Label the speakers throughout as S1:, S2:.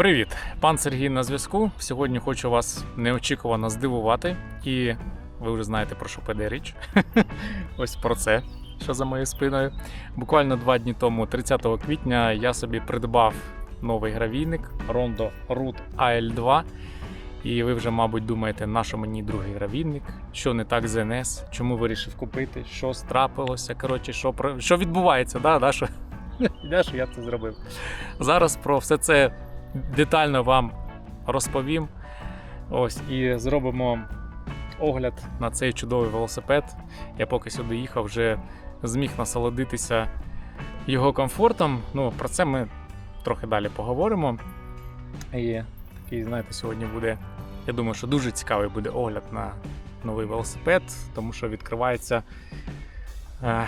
S1: Привіт, пан Сергій на зв'язку. Сьогодні хочу вас неочікувано здивувати, і ви вже знаєте про що піде річ. Ось про це, що за моєю спиною. Буквально два дні тому, 30 квітня, я собі придбав новий гравійник Rondo Root AL2. І ви вже, мабуть, думаєте, на що мені другий гравійник, що не так з НС, чому вирішив купити, що страпилося, коротше, що, про- що відбувається, да, да, що, що я це зробив. Зараз про все це детально вам розповім. Ось і зробимо огляд на цей чудовий велосипед. Я поки сюди їхав, вже зміг насолодитися його комфортом. Ну, про це ми трохи далі поговоримо. І такий, знаєте, сьогодні буде. Я думаю, що дуже цікавий буде огляд на новий велосипед, тому що відкривається е,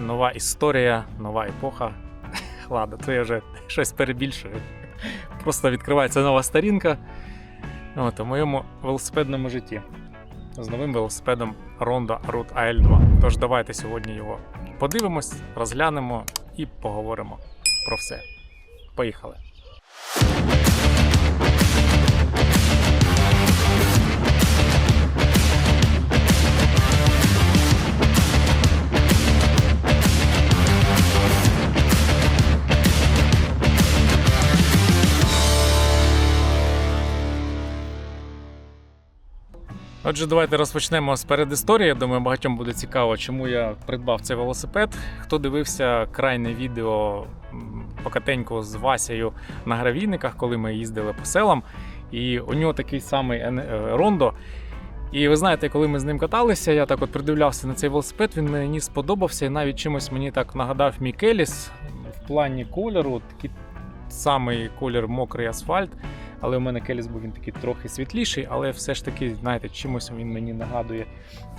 S1: нова історія, нова епоха. Ладно, це я вже щось перебільшую. Просто відкривається нова сторінка от, у моєму велосипедному житті з новим велосипедом Ronda Root AL2. Тож давайте сьогодні його подивимось, розглянемо і поговоримо про все. Поїхали! Отже, давайте розпочнемо з передісторії. Я думаю, багатьом буде цікаво, чому я придбав цей велосипед. Хто дивився крайне відео м, покатенько з Васею на гравійниках, коли ми їздили по селам, і у нього такий самий е, Рондо. І ви знаєте, коли ми з ним каталися, я так от придивлявся на цей велосипед, він мені сподобався і навіть чимось мені так нагадав мій Келіс в плані кольору, такий самий колір мокрий асфальт. Але у мене Келіс був він такий трохи світліший, але все ж таки, знаєте, чимось він мені нагадує.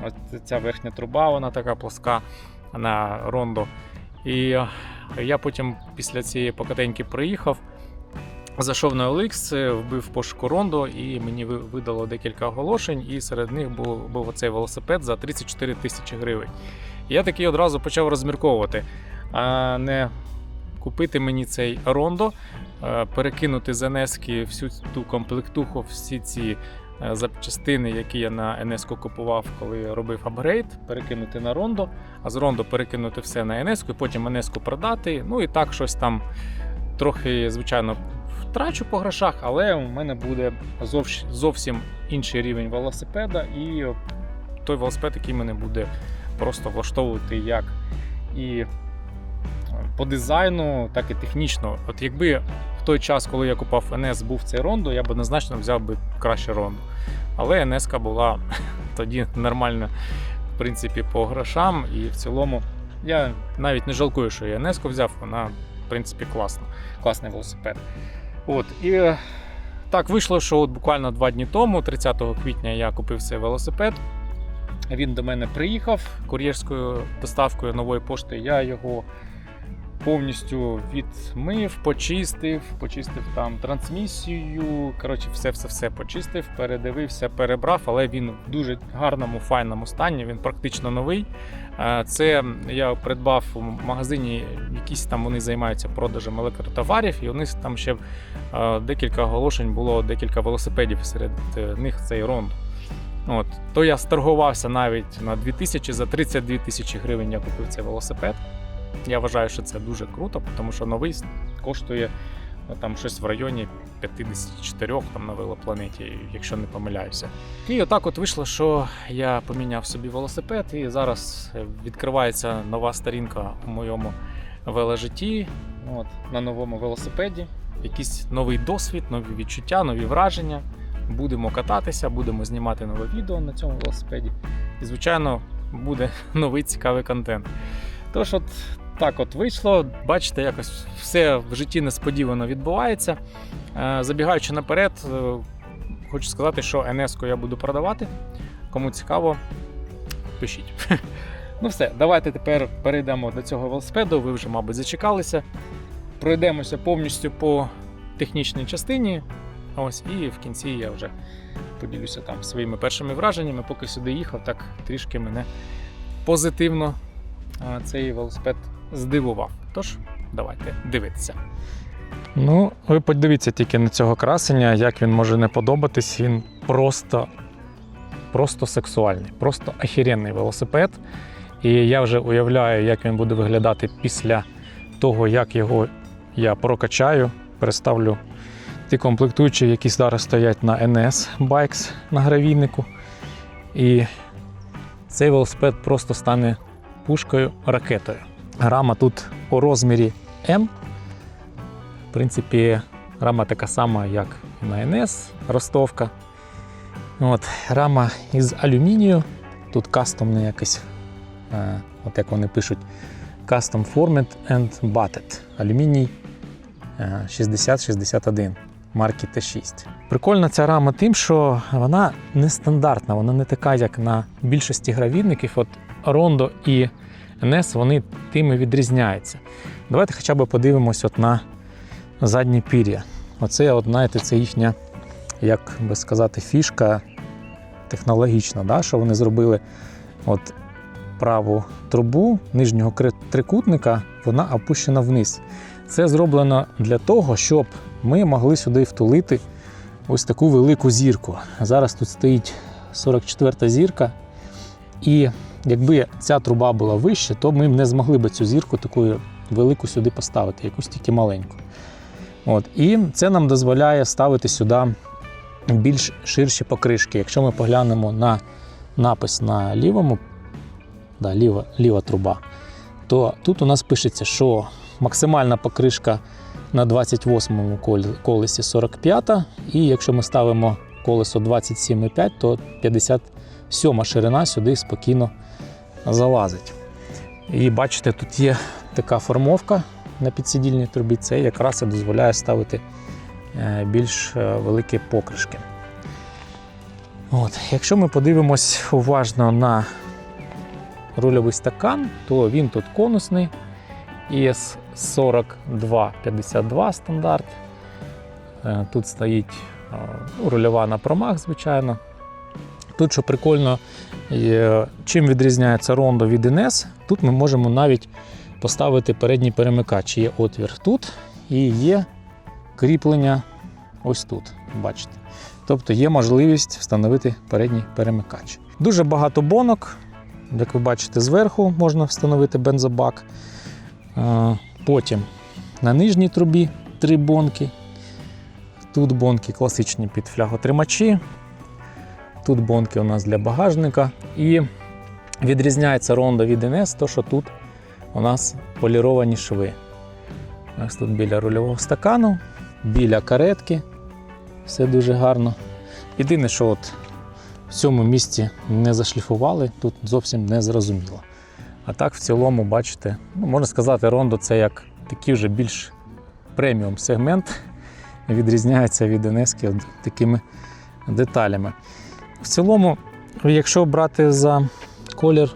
S1: Ось ця верхня труба, вона така плоска на рондо. І е, я потім після цієї покатеньки приїхав. Зайшов на OLX, е, вбив пошуку Рондо, і мені видало декілька оголошень, і серед них був, був оцей велосипед за 34 тисячі гривень. І я такий одразу почав розмірковувати, а не купити мені цей Рондо, е, перекинути з НСки всю ту комплектуху, всі ці е, запчастини, які я на НС купував, коли робив апгрейд, перекинути на Рондо, а з Рондо перекинути все на НС, і потім НС продати. Ну і так щось там трохи, звичайно, втрачу по грошах, але у мене буде зовсім інший рівень велосипеда, і той велосипед, який мене буде просто влаштовувати як і по дизайну, так і технічно. От якби в той час, коли я купав НС, був цей Рондо, я б однозначно взяв би краще Рондо. Але НС була тоді нормальна, в принципі, по грошам. І в цілому я навіть не жалкую, що я НС взяв, вона, в принципі, класна, класний велосипед. От, і е, так вийшло, що от буквально два дні тому, 30 квітня, я купив цей велосипед. Він до мене приїхав кур'єрською доставкою нової пошти. Я його повністю відмив, почистив, почистив там трансмісію. Коротше, все-все-все почистив, передивився, перебрав, але він в дуже гарному, файному стані. Він практично новий. Е, Це я придбав у магазині, якісь там вони займаються продажем електротоварів, і у них там ще е, декілька оголошень було, декілька велосипедів серед е, них цей ронд. От, то я сторгувався навіть на 2000 за 32 тисячі гривень я купив цей велосипед. Я вважаю, що це дуже круто, тому що новий коштує ну, там щось в районі 54 там на велопланеті, якщо не помиляюся. І отак от вийшло, що я поміняв собі велосипед, і зараз відкривається нова сторінка у моєму веложитті. От, на новому велосипеді. Якийсь новий досвід, нові відчуття, нові враження. Будемо кататися, будемо знімати нове відео на цьому велосипеді. І, звичайно, буде новий цікавий контент. Тож, от так от вийшло. Бачите, якось все в житті несподівано відбувається. Е, Забігаючи наперед, е, хочу сказати, що НС я буду продавати. Кому цікаво, пишіть. Ну все, давайте тепер перейдемо до цього велосипеду. Ви вже, мабуть, зачекалися. Пройдемося повністю по технічній частині. Ось, і в кінці я вже поділюся там своїми першими враженнями. Поки сюди їхав, так трішки мене позитивно цей велосипед здивував. Тож, давайте дивитися. Ну, ви подивіться тільки на цього красення, як він може не подобатись. Він просто, просто сексуальний, просто охеренний велосипед. І я вже уявляю, як він буде виглядати після того, як його я прокачаю, переставлю ті комплектуючі, які зараз стоять на NS Bikes на гравійнику. І цей велосипед просто стане пушкою ракетою. Рама тут у розмірі М. В принципі, рама така сама, як на NS ростовка. От, рама із алюмінію. Тут кастомний якийсь, е, от як вони пишуть, Custom Formed and Butted. Алюміній е, 6061 марки Т6. Прикольна ця рама тим, що вона нестандартна, вона не така, як на більшості гравірників. От Rondo і NS вони тим відрізняються. Давайте хоча б подивимось от на задні пір'я. Оце, от, знаєте, це їхня, як би сказати, фішка технологічна, да? що вони зробили от праву трубу нижнього трикутника, вона опущена вниз. Це зроблено для того, щоб ми могли сюди втулити ось таку велику зірку. Зараз тут стоїть 44-та зірка, і якби ця труба була вища, то ми б не змогли б цю зірку таку велику сюди поставити, якусь тільки маленьку. От. І це нам дозволяє ставити сюди більш ширші покришки. Якщо ми поглянемо на напис на лівому, да, ліва, ліва труба, то тут у нас пишеться, що максимальна покришка на 28-му колесі 45, і якщо ми ставимо колесо 27,5, то 57 ширина сюди спокійно залазить. І бачите, тут є така формовка на підсидільній трубі, це якраз і дозволяє ставити е, більш е, великі покришки. От. Якщо ми подивимось уважно на рульовий стакан, то він тут конусний ES 4252 стандарт. Е, Тут стоїть рульова на промах, звичайно. Тут, що прикольно, е, чим відрізняється Rondo від NS, тут ми можемо навіть поставити передній перемикач. Є отвір тут і є кріплення ось тут. Бачите. Тобто є можливість встановити передній перемикач. Дуже багато бонок. Як ви бачите, зверху можна встановити бензобак. Е, Потім на нижній трубі три бонки. Тут бонки класичні під фляготримачі. Тут бонки у нас для багажника. І відрізняється Rondo від NS, то що тут у нас поліровані шви. Ось тут біля рульового стакану, біля каретки. Все дуже гарно. Єдине, що от в цьому місці не зашліфували, тут зовсім не зрозуміло. А так, в цілому, бачите, ну, можна сказати, Rondo це як такий вже більш преміум сегмент, відрізняється від NS такими деталями. В цілому, якщо брати за колір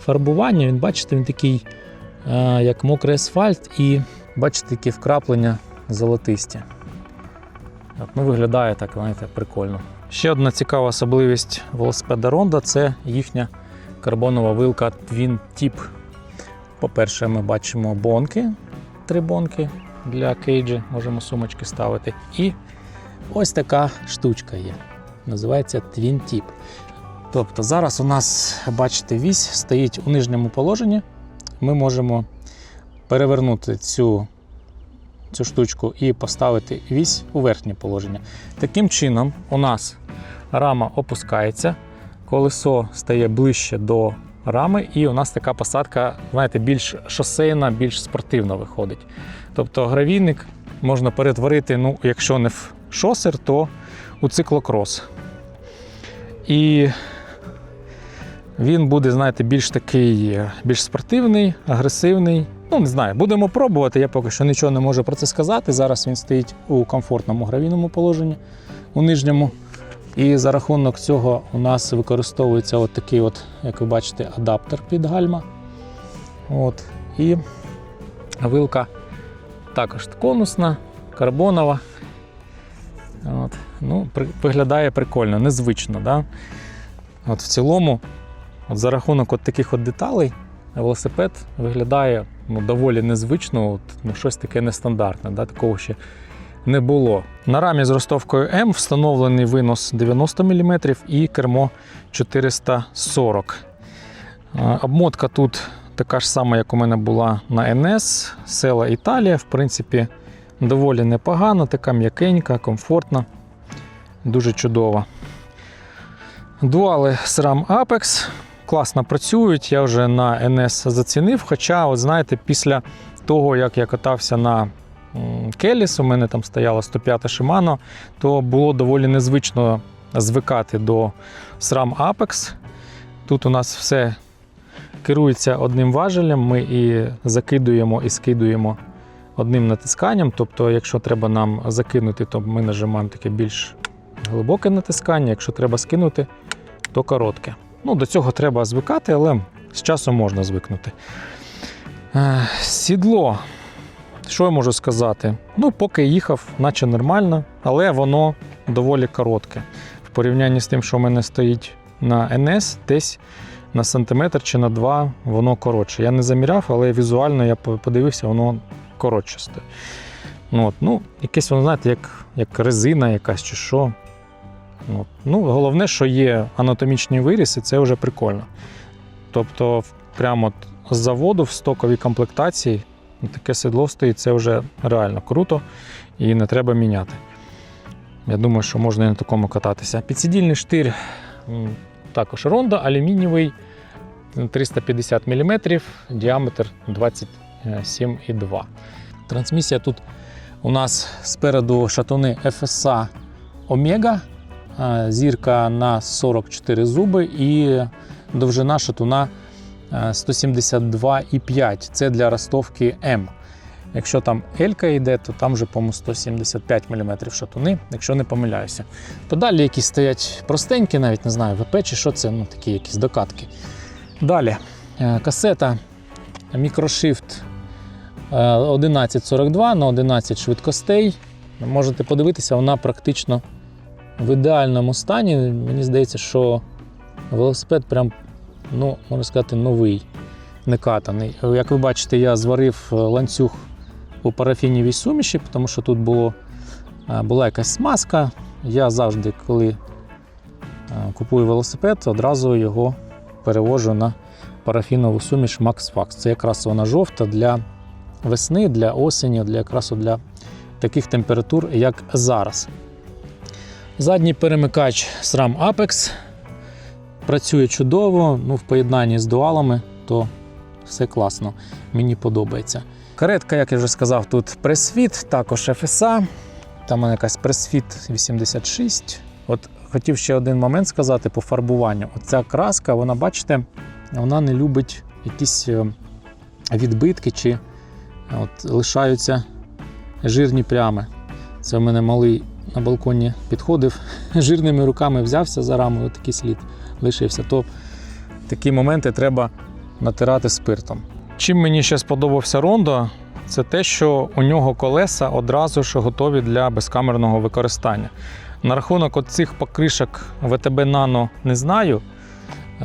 S1: фарбування, він бачите, він такий, е, як мокрий асфальт, і бачите, такі вкраплення золотисті. От, ну, виглядає так, знаєте, прикольно. Ще одна цікава особливість велосипеда Ронда це їхня карбонова вилка Twin Tip. По-перше, ми бачимо бонки, три бонки для кейджі, можемо сумочки ставити. І ось така штучка є. Називається Twin Tip. Тобто зараз у нас, бачите, вісь стоїть у нижньому положенні. Ми можемо перевернути цю, цю штучку і поставити вісь у верхнє положення. Таким чином, у нас рама опускається, колесо стає ближче до рами, і у нас така посадка, знаєте, більш шосейна, більш спортивна виходить. Тобто гравійник можна перетворити, ну, якщо не в шосер, то у циклокрос. І він буде, знаєте, більш такий, більш спортивний, агресивний. Ну, не знаю, будемо пробувати. Я поки що нічого не можу про це сказати. Зараз він стоїть у комфортному гравійному положенні, у нижньому. І за рахунок цього у нас використовується от такий, от, як ви бачите, адаптер під гальма. От. І вилка також конусна, карбонова. От. Ну, при- виглядає прикольно, незвично. Да? От в цілому, от за рахунок от таких от деталей, велосипед виглядає ну, доволі незвично, от, ну, щось таке нестандартне, да, такого ще не було. На рамі з ростовкою М встановлений винос 90 мм і кермо 440 Е, Обмотка тут така ж сама, як у мене була на НС, села Італія. В принципі, доволі непогана, така м'якенька, комфортна, дуже чудова. Дуали SRAM Apex класно працюють. Я вже на NS зацінив. Хоча, от знаєте, після того, як я катався на Келіс, у мене там стояла 105 Shimano, то було доволі незвично звикати до SRAM Apex. Тут у нас все керується одним важелем. Ми і закидуємо, і скидуємо одним натисканням. Тобто, якщо треба нам закинути, то ми нажимаємо таке більш глибоке натискання. Якщо треба скинути, то коротке. Ну, до цього треба звикати, але з часом можна звикнути. Е, Сідло. Що я можу сказати? Ну, поки їхав, наче нормально, але воно доволі коротке. В порівнянні з тим, що в мене стоїть на НС, десь на сантиметр чи на два воно коротше. Я не заміряв, але візуально я подивився, воно коротше стоїть. Ну, от, ну, якесь воно, знаєте, як, як резина якась чи що. От. Ну, головне, що є анатомічні виріси, це вже прикольно. Тобто, прямо з заводу в стоковій комплектації таке седло стоїть, це вже реально круто і не треба міняти. Я думаю, що можна і на такому кататися. Підсидільний штир також ронда, алюмінієвий 350 мм, діаметр 27,2. Трансмісія тут у нас спереду шатуни FSA Omega, зірка на 44 зуби і довжина шатуна е, 172,5. Це для ростовки М. Якщо там L йде, то там вже, по-моєму, 175 мм шатуни, якщо не помиляюся. Подалі якісь стоять простенькі, навіть не знаю, ВП чи що це, ну такі якісь докатки. Далі е, касета е, 1142 на 11 швидкостей. Можете подивитися, вона практично в ідеальному стані. Мені здається, що велосипед прям, ну, можна сказати, новий, не катаний. Як ви бачите, я зварив е, ланцюг у парафінівій суміші, тому що тут було, е, була якась смазка. Я завжди, коли е, купую велосипед, одразу його перевожу на парафінову суміш Max Fax. Це якраз вона жовта для весни, для осені, для якраз для таких температур, як зараз. Задній перемикач SRAM Apex працює чудово, ну, в поєднанні з дуалами, то все класно, мені подобається. Каретка, як я вже сказав, тут пресфіт, також FSA, там мене якась пресфіт 86. От хотів ще один момент сказати по фарбуванню. Оця краска, вона, бачите, вона не любить якісь е, відбитки чи от, лишаються жирні плями. Це в мене малий на балконі підходив, жирними руками взявся за раму, от слід лишився. То такі моменти треба натирати спиртом. Чим мені ще сподобався Рондо, це те, що у нього колеса одразу ж готові для безкамерного використання. На рахунок цих покришок ВТБ Nano не знаю.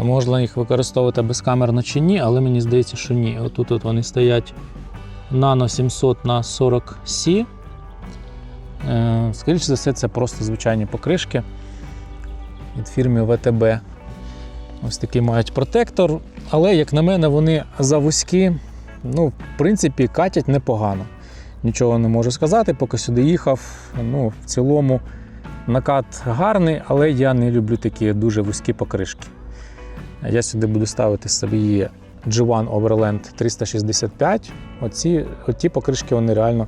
S1: Можна їх використовувати безкамерно чи ні, але мені здається, що ні. Отут от вони стоять Nano 700 на 40 c Е, Скоріше за все, це просто звичайні покришки від фірми ВТБ. Ось такий мають протектор, але, як на мене, вони завузькі. Ну, в принципі, катять непогано. Нічого не можу сказати, поки сюди їхав. Ну, в цілому накат гарний, але я не люблю такі дуже вузькі покришки. Я сюди буду ставити собі G1 Overland 365. Оці, оті покришки вони реально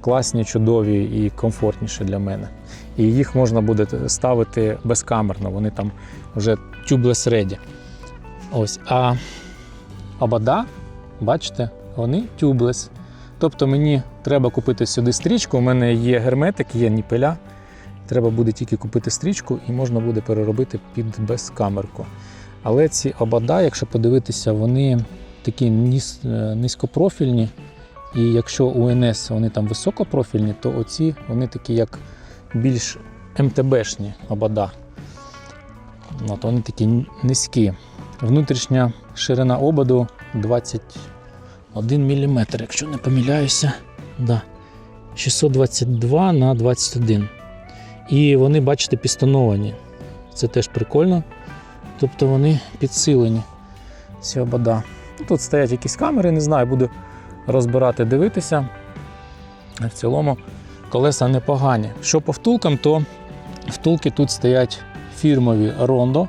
S1: класні, чудові і комфортніші для мене. І їх можна буде ставити безкамерно, вони там вже tubeless ready. Ось. А обода, бачите, вони tubeless. Тобто мені треба купити сюди стрічку. У мене є герметик, є ніпеля. Треба буде тільки купити стрічку і можна буде переробити під безкамерку. Але ці обода, якщо подивитися, вони такі е, низькопрофільні. І якщо у НС вони там високопрофільні, то оці вони такі як більш МТБшні обода. От, вони такі низькі. Внутрішня ширина ободу 20,
S2: 1 мм, якщо не помиляюся. Да. 622 на 21. І вони, бачите, пістоновані. Це теж прикольно. Тобто вони підсилені. Ці обода. Ну, Тут стоять якісь камери, не знаю, буду розбирати, дивитися. В цілому колеса непогані. Що по втулкам, то втулки тут стоять фірмові Rondo,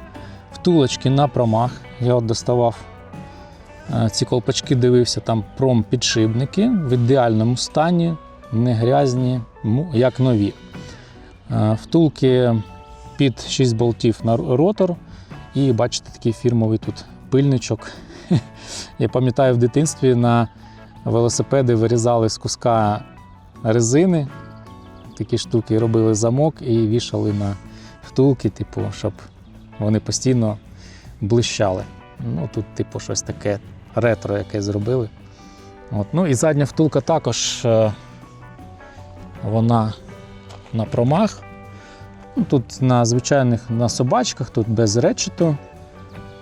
S2: втулочки на промах. Я от доставав е, ці колпачки, дивився, там промпідшипники в ідеальному стані, не грязні, як нові. Е, Втулки під 6 болтів на ротор. І бачите, такий фірмовий тут пильничок. Я пам'ятаю, в дитинстві на велосипеди вирізали з куска резини. Такі штуки робили замок і вішали на втулки, типу, щоб вони постійно блищали. Ну, тут, типу, щось таке ретро, яке зробили. От. Ну і задня втулка також е, вона на промах. Ну, Тут на звичайних на собачках, тут без речету,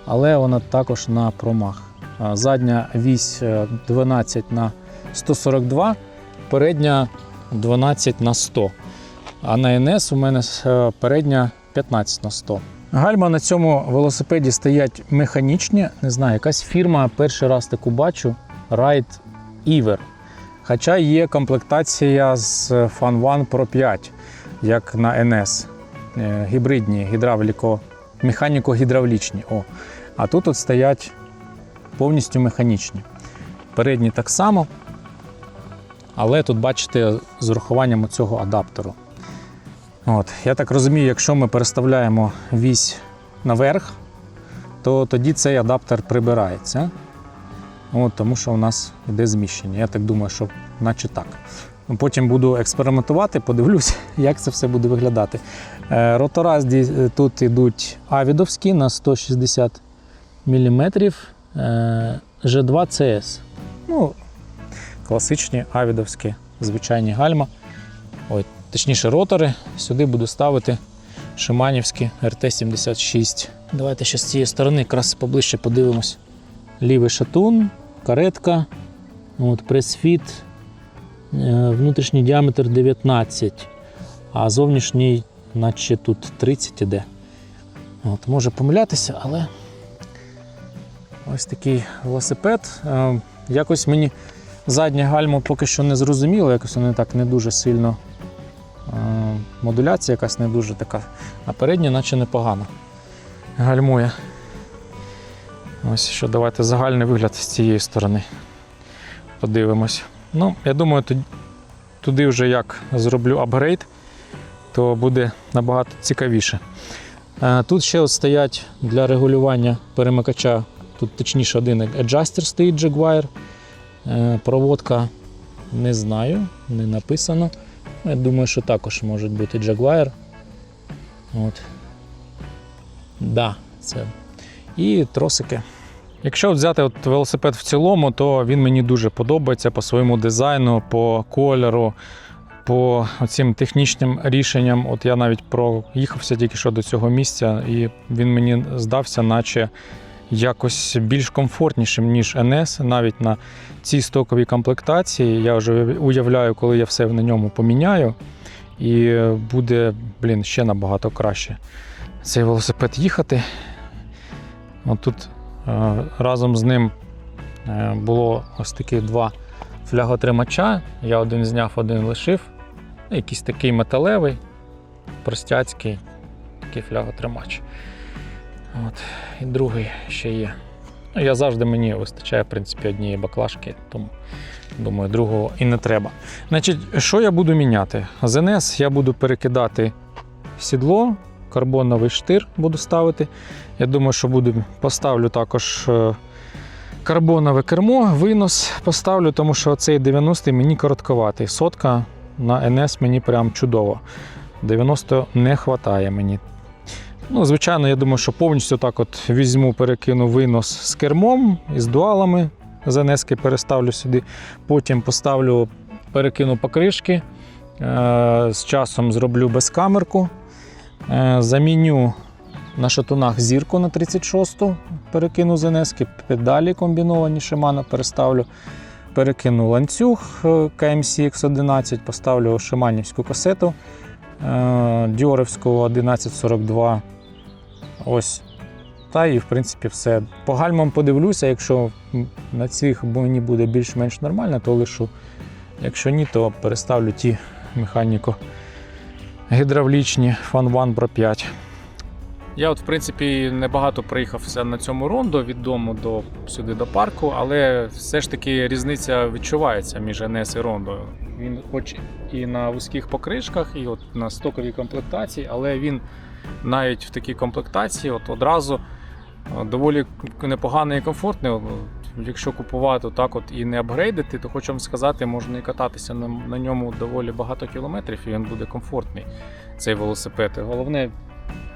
S2: але вона також на промах. Задня вісь е, 12 на 142, передня 12 на 100. А на НС у мене е, передня 15 на 100. Гальма на цьому велосипеді стоять механічні. Не знаю, якась фірма перший раз таку бачу. Ride Ever. Хоча є комплектація з Fan One Pro 5, як на NS. Е, Гібридні, гідравліко, механіко-гідравлічні. О. А тут от стоять повністю механічні. Передні так само. Але тут бачите з урахуванням цього адаптеру. От. Я так розумію, якщо ми переставляємо вісь наверх, то тоді цей адаптер прибирається. От, тому що у нас йде зміщення. Я так думаю, що наче так. Потім буду експериментувати, подивлюсь, як це все буде виглядати. Е, Ротора тут йдуть авідовські на 160 мм е, G2 CS. Ну, класичні авідовські звичайні гальма. Ой, точніше, ротори. Сюди буду ставити Шиманівські RT76. Давайте ще з цієї сторони якраз поближче подивимось. Лівий шатун, каретка, от, прес-фіт, е, внутрішній діаметр 19, а зовнішній, наче тут 30 іде. От, може помилятися, але ось такий велосипед. Е, Якось мені задня гальма поки що не зрозуміло, якось вони так не дуже сильно. е, Модуляція якась не дуже така, а передня наче непогано. Гальмує. Ось що, давайте загальний вигляд з цієї сторони. Подивимось. Ну, я думаю, туди, вже як зроблю апгрейд, то буде набагато цікавіше. Е, Тут ще от стоять для регулювання перемикача, тут точніше один аджастер стоїть Jaguar. Е, Проводка не знаю, не написано. Ну, Я думаю, що також може бути Jaguar. От. Да, це. І тросики. Якщо взяти от велосипед в цілому, то він мені дуже подобається по своєму дизайну, по кольору, по цим технічним рішенням. От я навіть проїхався тільки що до цього місця, і він мені здався, наче якось більш комфортнішим, ніж NS, навіть на цій стоковій комплектації. Я вже уявляю, коли я все на ньому поміняю, і буде, блін, ще набагато краще цей велосипед їхати. От тут разом з ним е, було ось такі два фляготримача. Я один зняв, один лишив. Якийсь такий металевий, простяцький такий фляготримач. От. І другий ще є. Ну, я завжди мені вистачає, в принципі, однієї баклажки, тому думаю, другого і не треба. Значить, що я буду міняти? З НС я буду перекидати сідло, карбоновий штир буду ставити. Я думаю, що буду, поставлю також е, карбонове кермо, винос поставлю, тому що цей 90-й мені коротковатий. Сотка на НС мені прям чудово. 90 не вистачає мені. Ну, звичайно, я думаю, що повністю так от візьму, перекину винос з кермом і з дуалами. З НС переставлю сюди. Потім поставлю, перекину покришки. Е, З часом зроблю безкамерку. Е, Заміню на шатунах зірку на 36-ту, перекину з педалі комбіновані Shimano переставлю. перекину ланцюг е, KMC X11, поставлю шиманівську касету е, 1142. Ось. Та і в принципі все. По гальмам подивлюся, якщо на цих мені буде більш-менш нормально, то лишу. Якщо ні, то переставлю ті механіко гідравлічні One Pro 5.
S1: Я, от, в принципі, небагато приїхався на цьому рондо від дому до сюди до парку, але все ж таки різниця відчувається між НС і рондо. Він, хоч і на вузьких покришках, і от на стоковій комплектації, але він навіть в такій комплектації от одразу доволі непоганий і комфортний. Якщо купувати так от і не апгрейдити, то хочу вам сказати, можна і кататися на, на ньому доволі багато кілометрів, і він буде комфортний, цей велосипед. Головне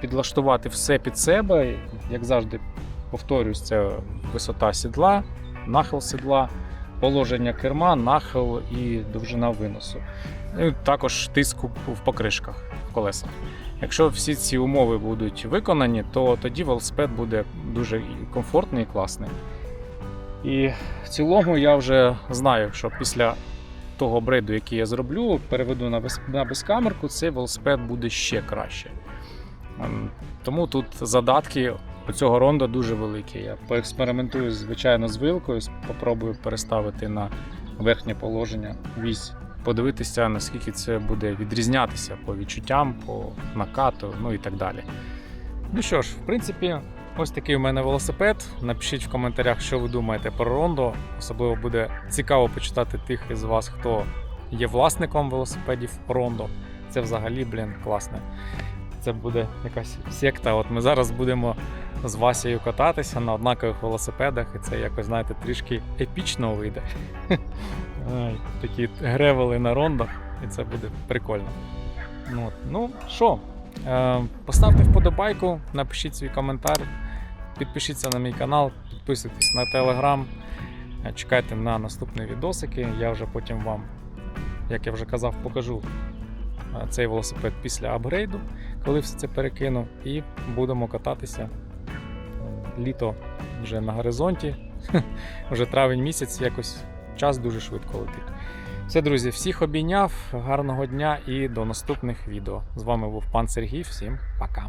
S1: підлаштувати все під себе. Як завжди, повторюсь, це висота сідла, нахил сідла, положення керма, нахил і довжина виносу. І також тиск в покришках в колесах. Якщо всі ці умови будуть виконані, то тоді велосипед буде дуже комфортний і класний. І в цілому я вже знаю, що після того брейду, який я зроблю, переведу на, без, на безкамерку, цей велосипед буде ще краще. Ем, Тому тут задатки у цього ронда дуже великі. Я поекспериментую, звичайно, з вилкою, спробую переставити на верхнє положення вісь, подивитися, наскільки це буде відрізнятися по відчуттям, по накату, ну і так далі. Ну що ж, в принципі, ось такий у мене велосипед. Напишіть в коментарях, що ви думаєте про рондо. Особливо буде цікаво почитати тих із вас, хто є власником велосипедів рондо. Це взагалі, блін, класне це буде якась секта. От ми зараз будемо з Васею кататися на однакових велосипедах, і це якось, знаєте, трішки епічно вийде. Такі гревели на рондах, і це буде прикольно. Ну, от. ну що, е, поставте вподобайку, напишіть свій коментар, підпишіться на мій канал, підписуйтесь на телеграм, чекайте на наступні відосики. Я вже потім вам, як я вже казав, покажу е, цей велосипед після апгрейду коли все це перекину, і будемо кататися. Літо вже на горизонті, вже травень місяць, якось час дуже швидко летить. Все, друзі, всіх обійняв, гарного дня і до наступних відео. З вами був пан Сергій. Всім пока.